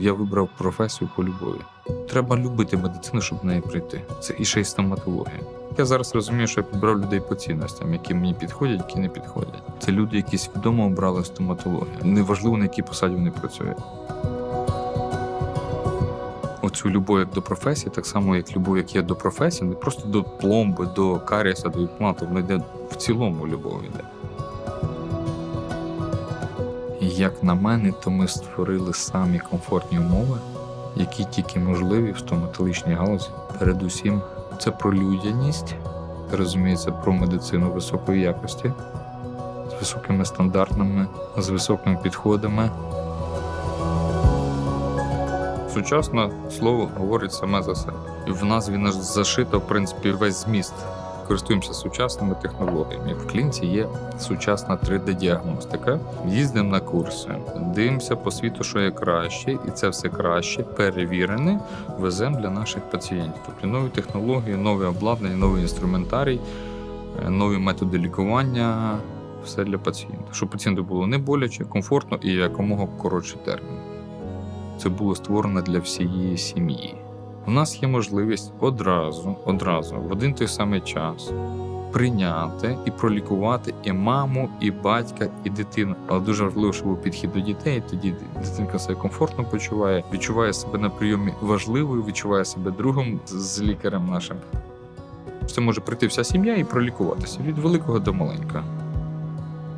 Я вибрав професію по любові. Треба любити медицину, щоб в неї прийти. Це і ще й стоматологія. Я зараз розумію, що я підбирав людей по цінностям, які мені підходять, які не підходять. Це люди, які свідомо обрали стоматологію. Неважливо, на якій посаді вони працюють. Оцю любов як до професії, так само як любов, як є до професії, не просто до пломби, до каріса, до імпланту, воно йде в цілому любов йде. Як на мене, то ми створили самі комфортні умови, які тільки можливі в стоматологічній галузі. Передусім, це про людяність, розуміється, про медицину високої якості, з високими стандартами, з високими підходами. Сучасне слово говорить саме за себе. І в назві наш зашито, в принципі, весь зміст. Користуємося сучасними технологіями. В клінці є сучасна 3D-діагностика. Їздимо на курси, дивимося по світу, що є краще, і це все краще, перевірене, веземо для наших пацієнтів. Тобто нові технології, нове обладнання, новий інструментарій, е, нові методи лікування. Все для пацієнта. Щоб пацієнту було не боляче, комфортно і якомога коротший термін. Це було створено для всієї сім'ї. У нас є можливість одразу, одразу, в один той самий час прийняти і пролікувати і маму, і батька, і дитину. Але дуже важливо, щоб був підхід до дітей. Тоді дитинка себе комфортно почуває, відчуває себе на прийомі важливою, відчуває себе другом з- лікарем нашим. Це може прийти вся сім'я і пролікуватися від великого до маленького.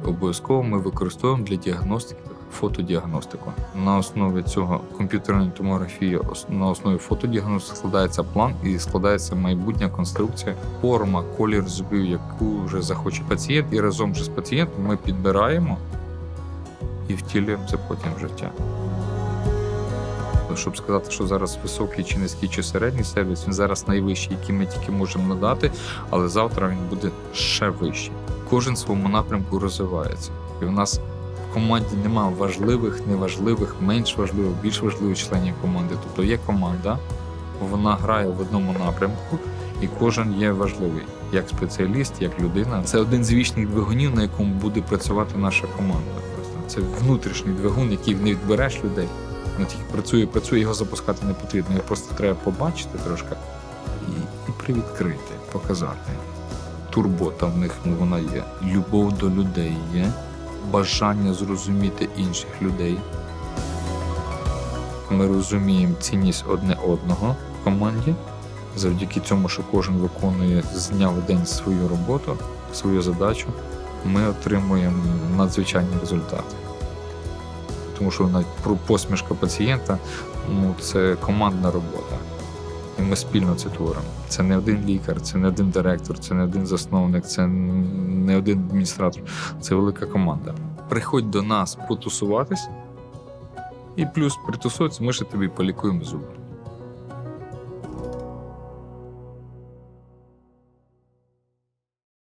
Обов'язково ми використовуємо для діагностики фотодіагностику. На основі цього комп'ютерної томографії, на основі фотодіагностики складається план і складається майбутня конструкція, форма, колір зубів, яку вже захоче пацієнт, і разом вже з пацієнтом ми підбираємо і втілюємо це потім в життя. Щоб сказати, що зараз високий чи низький чи середній сервіс, він зараз найвищий, який ми тільки можемо надати, але завтра він буде ще вищий. Кожен в своєму напрямку розвивається. І в нас в команді немає важливих, неважливих, менш важливих, більш важливих членів команди. Тобто є команда, вона грає в одному напрямку, і кожен є важливий як спеціаліст, як людина. Це один з вічних двигунів, на якому буде працювати наша команда. Це внутрішній двигун, який не відбереш людей. Він тільки працює, працює, його запускати не потрібно. Його просто треба побачити трошки і, і привідкрити, показати. Турбота в них ну, вона є. Любов до людей є, бажання зрозуміти інших людей. Ми розуміємо цінність одне одного в команді. Завдяки цьому, що кожен виконує з дня в день свою роботу, свою задачу, ми отримуємо надзвичайні результати. Тому що навіть про посмішка пацієнта ну, це командна робота. Ми спільно це творимо. Це не один лікар, це не один директор, це не один засновник, це не один адміністратор, це велика команда. Приходь до нас потусуватись, і плюс притусується, ми ще тобі полікуємо зуби.